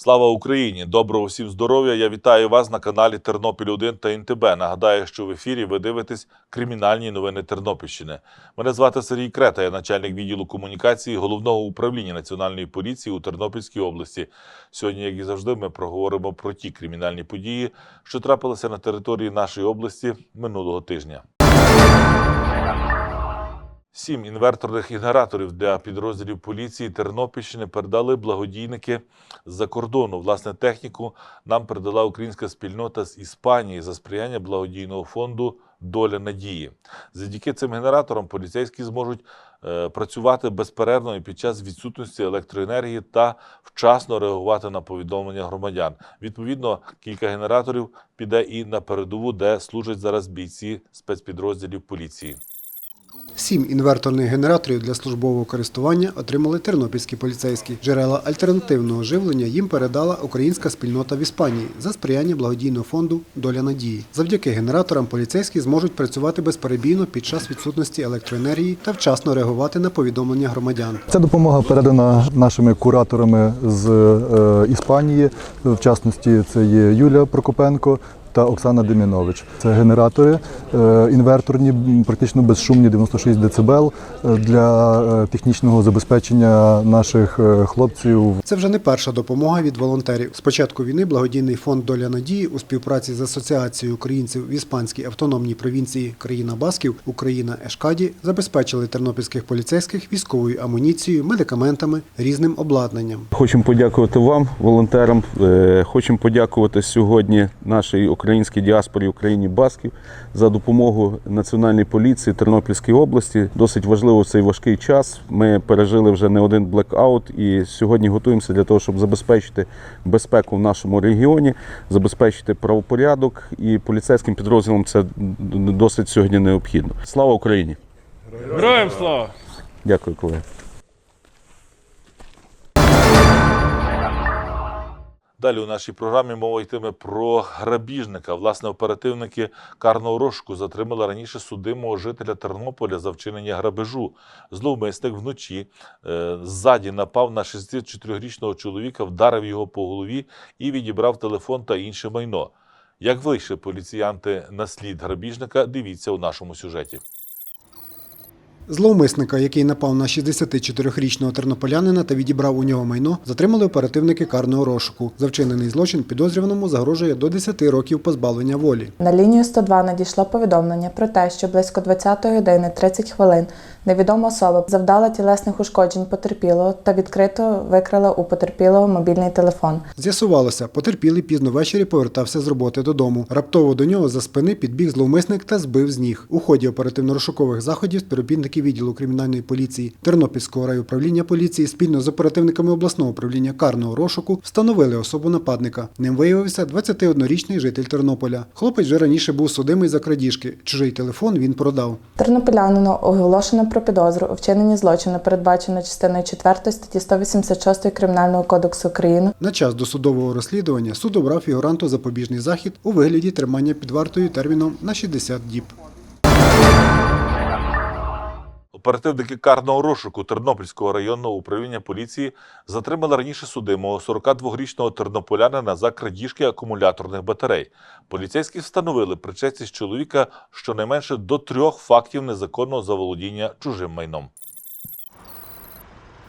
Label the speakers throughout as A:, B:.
A: Слава Україні! Доброго всім здоров'я! Я вітаю вас на каналі Тернопіль 1 та ІНТБ. Нагадаю, що в ефірі ви дивитесь кримінальні новини Тернопільщини. Мене звати Сергій Крета, я начальник відділу комунікації головного управління Національної поліції у Тернопільській області. Сьогодні, як і завжди, ми проговоримо про ті кримінальні події, що трапилися на території нашої області минулого тижня. Сім інверторних генераторів для підрозділів поліції Тернопільщини передали благодійники з-за кордону. Власне, техніку нам передала українська спільнота з Іспанії за сприяння благодійного фонду Доля надії. Завдяки цим генераторам поліцейські зможуть е, працювати безперервно і під час відсутності електроенергії та вчасно реагувати на повідомлення громадян. Відповідно, кілька генераторів піде і на передову, де служать зараз бійці спецпідрозділів поліції.
B: Сім інверторних генераторів для службового користування отримали тернопільські поліцейські. Джерела альтернативного живлення їм передала українська спільнота в Іспанії за сприяння благодійного фонду Доля надії. Завдяки генераторам поліцейські зможуть працювати безперебійно під час відсутності електроенергії та вчасно реагувати на повідомлення громадян.
C: Ця допомога передана нашими кураторами з е, Іспанії. В частності це є Юлія Прокопенко та Оксана Демінович. Це генератори е, інверторні, практично безшумні 96 дБ е, для е, технічного забезпечення наших хлопців
B: Це вже не перша допомога від волонтерів. З початку війни благодійний фонд Доля надії у співпраці з Асоціацією українців в іспанській автономній провінції Країна Басків Україна Ешкаді забезпечили тернопільських поліцейських військовою амуніцією, медикаментами, різним обладнанням.
D: Хочемо подякувати вам, волонтерам. Хочемо подякувати сьогодні нашій українській діаспорі Україні Басків за допомогу Національній поліції Тернопільської області. Досить важливо в цей важкий час. Ми пережили вже не один блекаут і сьогодні готуємося для того, щоб забезпечити безпеку в нашому регіоні, забезпечити правопорядок і поліцейським підрозділам це досить сьогодні необхідно. Слава Україні!
E: Героям слава!
D: Дякую, колеги.
A: Далі у нашій програмі мова йтиме про грабіжника. Власне, оперативники карного розшуку затримали раніше судимого жителя Тернополя за вчинення грабежу. Зловмисник вночі е, ззаді напав на 64-річного чоловіка, вдарив його по голові і відібрав телефон та інше майно. Як вийшли поліціянти на слід грабіжника, дивіться у нашому сюжеті.
B: Зловмисника, який напав на 64-річного тернополянина та відібрав у нього майно, затримали оперативники карного розшуку. За вчинений злочин підозрюваному загрожує до 10 років позбавлення волі.
F: На лінію 102 надійшло повідомлення про те, що близько 20 години 30 хвилин невідома особа завдала тілесних ушкоджень потерпілого та відкрито викрала у потерпілого мобільний телефон.
B: З'ясувалося, потерпілий пізно ввечері повертався з роботи додому. Раптово до нього за спини підбіг зловмисник та збив з ніг. У ході оперативно-розшукових заходів співробітники відділу кримінальної поліції Тернопільського райуправління поліції спільно з оперативниками обласного управління карного розшуку встановили особу нападника. Ним виявився 21-річний житель Тернополя. Хлопець вже раніше був судимий за крадіжки. Чужий телефон він продав.
F: Тернополянину оголошено про підозру у вчиненні злочину, передбачено частиною 4 статті 186 Кримінального кодексу України.
B: На час досудового розслідування суд обрав фігуранту запобіжний захід у вигляді тримання під вартою терміном на 60 діб.
A: Оперативники карного розшуку Тернопільського районного управління поліції затримали раніше судимого 42-річного тернополянина за крадіжки акумуляторних батарей. Поліцейські встановили причетність чоловіка щонайменше до трьох фактів незаконного заволодіння чужим майном.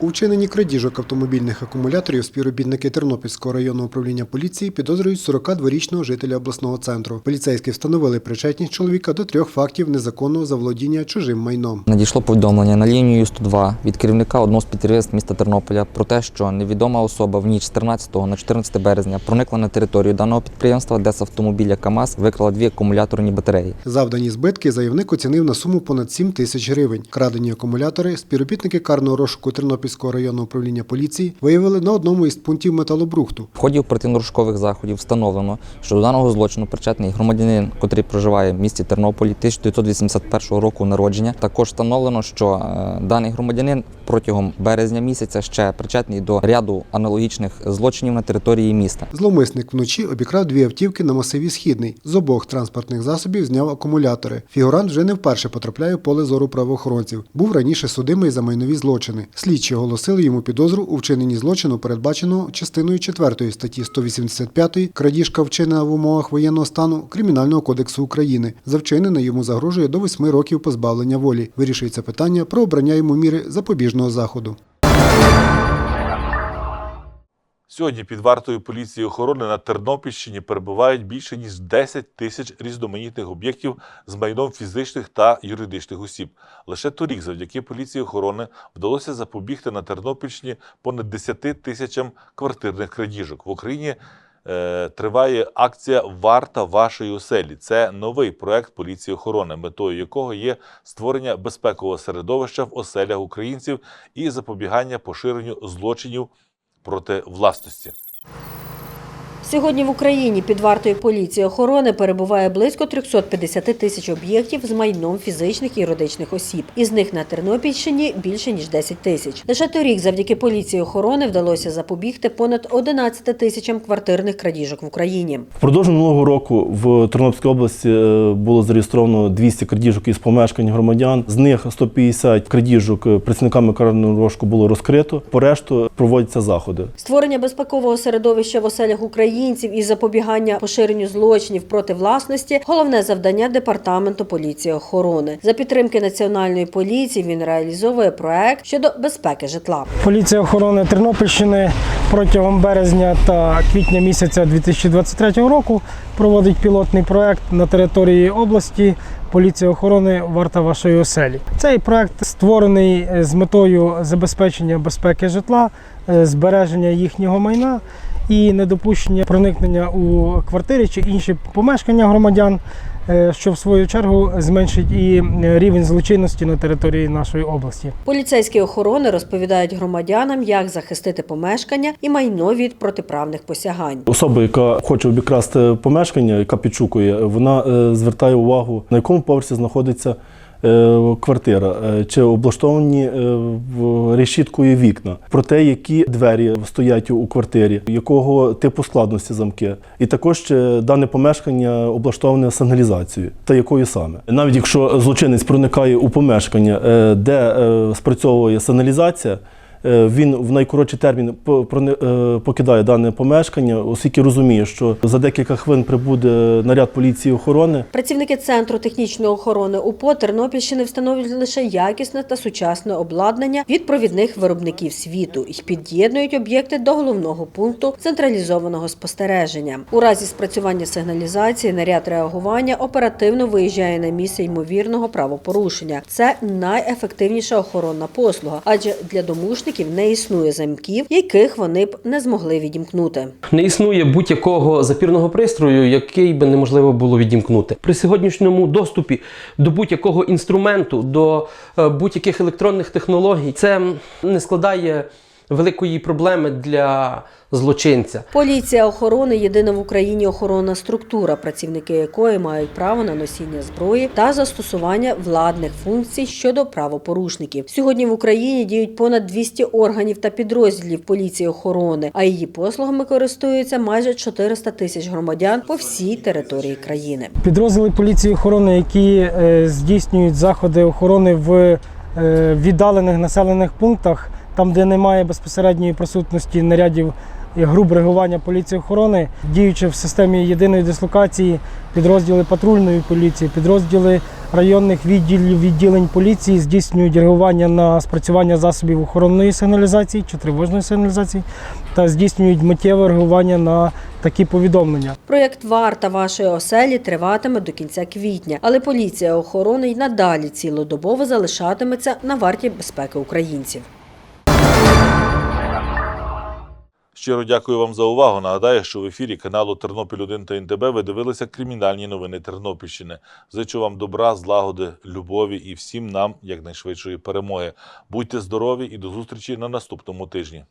B: У вчиненні крадіжок автомобільних акумуляторів співробітники Тернопільського районного управління поліції підозрюють 42-річного жителя обласного центру. Поліцейські встановили причетність чоловіка до трьох фактів незаконного заволодіння чужим майном.
G: Надійшло повідомлення на лінію 102 від керівника одного з підприємств міста Тернополя про те, що невідома особа в ніч з 13 на 14 березня проникла на територію даного підприємства, де з автомобіля КАМАЗ викрала дві акумуляторні батареї.
B: Завдані збитки заявник оцінив на суму понад 7 тисяч гривень. Крадені акумулятори співробітники карного розшуку Тернопільського районного управління поліції виявили на одному із пунктів металобрухту.
G: В ході оперативно-розшукових заходів встановлено, що до даного злочину причетний громадянин, котрий проживає в місті Тернополі 1981 року народження. Також встановлено, що е, даний громадянин протягом березня місяця ще причетний до ряду аналогічних злочинів на території міста.
B: Зловмисник вночі обікрав дві автівки на масиві Східний. З обох транспортних засобів зняв акумулятори. Фігурант вже не вперше потрапляє в поле зору правоохоронців. Був раніше судимий за майнові злочини. Слідчі оголосили йому підозру у вчиненні злочину, передбаченого частиною 4 статті 185 крадіжка вчинена в умовах воєнного стану Кримінального кодексу України. За вчинене йому загрожує до 8 років позбавлення волі. Вирішується питання про обрання йому міри запобіжного заходу.
A: Сьогодні під вартою поліції охорони на Тернопільщині перебувають більше ніж 10 тисяч різноманітних об'єктів з майном фізичних та юридичних осіб. Лише торік, завдяки поліції охорони, вдалося запобігти на Тернопільщині понад 10 тисячам квартирних крадіжок. В Україні е, триває акція Варта вашої оселі. Це новий проект поліції охорони, метою якого є створення безпекового середовища в оселях українців і запобігання поширенню злочинів проти власності.
H: Сьогодні в Україні під вартою поліції охорони перебуває близько 350 тисяч об'єктів з майном фізичних і юридичних осіб. Із них на Тернопільщині більше ніж 10 тисяч. Лише торік, завдяки поліції охорони, вдалося запобігти понад 11 тисячам квартирних крадіжок в Україні.
I: Впродовж минулого року в Тернопільській області е, було зареєстровано 200 крадіжок із помешкань громадян. З них 150 крадіжок е, працівниками карного розшуку було розкрито. По решту проводяться заходи.
H: Створення безпекового середовища в оселях українців і запобігання поширенню злочинів проти власності головне завдання департаменту поліції охорони. За підтримки національної поліції він реалізовує проект щодо безпеки житла.
E: Поліція охорони Тернопільщини протягом березня та квітня місяця 2023 року проводить пілотний проект на території області. Поліція охорони варта вашої оселі. Цей проект створений е, з метою забезпечення безпеки житла, е, збереження їхнього майна і недопущення проникнення у квартири чи інші помешкання громадян, е, що в свою чергу зменшить і е, рівень злочинності на території нашої області.
H: Поліцейські охорони розповідають громадянам, як захистити помешкання і майно від протиправних посягань.
I: Особа, яка хоче обікрасти помешкання, яка підшукує, вона е, звертає увагу, на якому поверсі знаходиться. Е, Квартира, е, чи облаштовані е, решіткою вікна, про те, які двері стоять у квартирі, якого типу складності замки, і також чи дане помешкання облаштоване сигналізацією, та якою саме. Навіть якщо злочинець проникає у помешкання, де спрацьовує сигналізація, він в найкоротший термін е, покидає дане помешкання, оскільки розуміє, що за декілька хвилин прибуде наряд поліції охорони.
H: Працівники центру технічної охорони УПО Тернопільщини встановлюють лише якісне та сучасне обладнання від провідних виробників світу і під'єднують об'єкти до головного пункту централізованого спостереження. У разі спрацювання сигналізації наряд реагування оперативно виїжджає на місце ймовірного правопорушення. Це найефективніша охоронна послуга, адже для домушників не існує замків, яких вони б не змогли відімкнути.
J: Не існує будь-якого запірного пристрою, який би неможливо було відімкнути. При сьогоднішньому доступі до будь-якого інструменту, до е, будь-яких електронних технологій, це не складає великої проблеми для злочинця.
H: Поліція охорони єдина в Україні охоронна структура, працівники якої мають право на носіння зброї та застосування владних функцій щодо правопорушників. Сьогодні в Україні діють понад 200 органів та підрозділів поліції охорони, а її послугами користуються майже 400 тисяч громадян по всій території країни.
E: Підрозділи поліції охорони, які е, здійснюють заходи охорони в е, віддалених населених пунктах, там, де немає безпосередньої присутності нарядів і груп реагування поліції охорони, діючи в системі єдиної дислокації, підрозділи патрульної поліції, підрозділи районних відділів відділень поліції здійснюють реагування на спрацювання засобів охоронної сигналізації чи тривожної сигналізації та здійснюють миттєве реагування на такі повідомлення.
H: Проєкт Варта вашої оселі триватиме до кінця квітня, але поліція охорони й надалі цілодобово залишатиметься на варті безпеки українців.
A: Щиро дякую вам за увагу. Нагадаю, що в ефірі каналу Тернопіль 1 та НТБ ви дивилися кримінальні новини Тернопільщини. Зичу вам добра, злагоди, любові і всім нам якнайшвидшої перемоги. Будьте здорові і до зустрічі на наступному тижні.